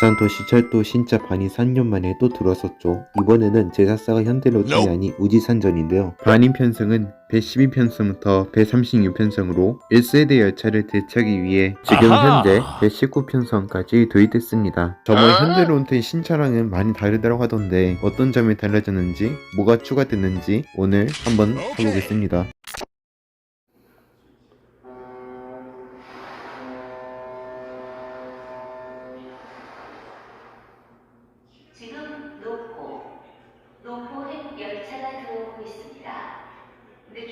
부산 도시철도 신차 반이 3년 만에 또 들어섰죠. 이번에는 제작사가 현대로템이 아닌 우지산전인데요. 반인 편성은 112편성부터 136편성으로 1세대 열차를 대체하기 위해 지금! 현재 119편성까지 도입됐습니다. 저번 현대로템 신차랑은 많이 다르다고 하던데 어떤 점이 달라졌는지 뭐가 추가됐는지 오늘 한번 해보겠습니다.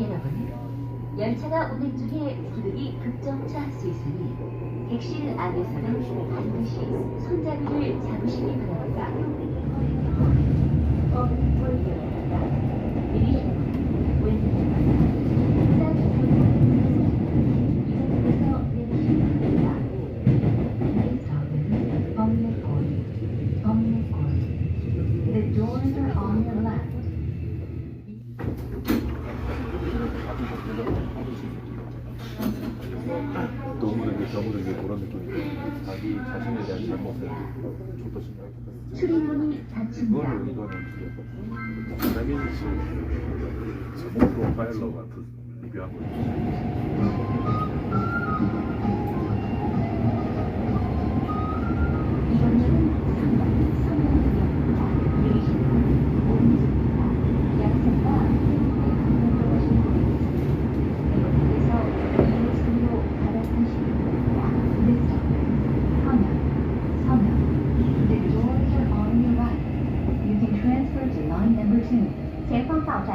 여러분, 열차가 운행 중에 기름이 급정차할 수 있으니 객실 안에서는 반드시 손잡이를 잡으시기 바랍니다. 너무르게 저무르게 그런 느낌이 자기 자신에 대한 잘못을 좀더 생각했어요. 출입문이 닫힙니다. 이거는 이거는 지금 제목 프로파일러 같은 리뷰하고 있어요.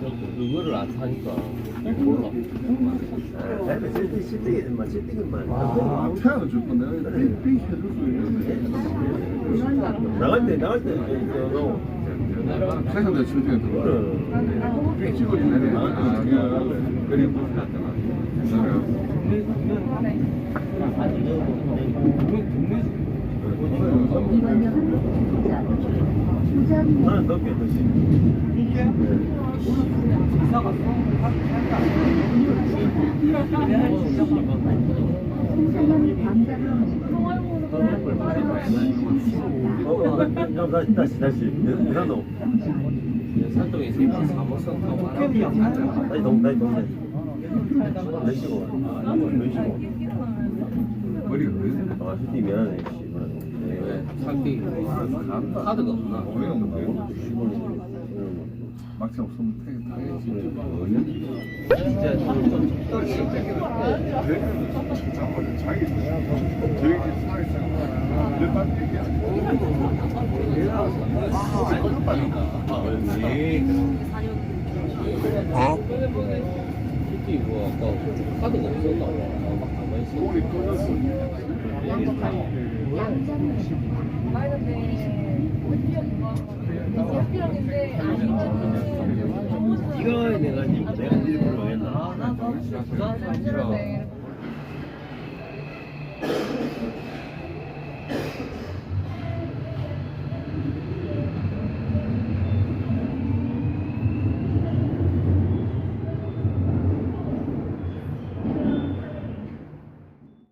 그거를 안 타니까 몰라. 아, 태양을 줄건 내가 삑삑 해줄 수. 나갈 때 나갈 때. 아, 그냥 그림 보셨잖아. 이번 역은 우전, 우전 나는 어, 다시 다시 다시. 부산도. 산동에 있으니까 사무선 다시 동 다시 동 내시고 내시고. 머리가 왜 아 휴디 미안해. 씨. 상대 카드가 없나? 막상 없으면 아니고 휴디 뭐 아까 카드가 없었나 봐. 막 가만히 있어. 우리 꺼졌어. 이거 내가 지금 내가 일부러 했나? 나 너무 싫어. 아,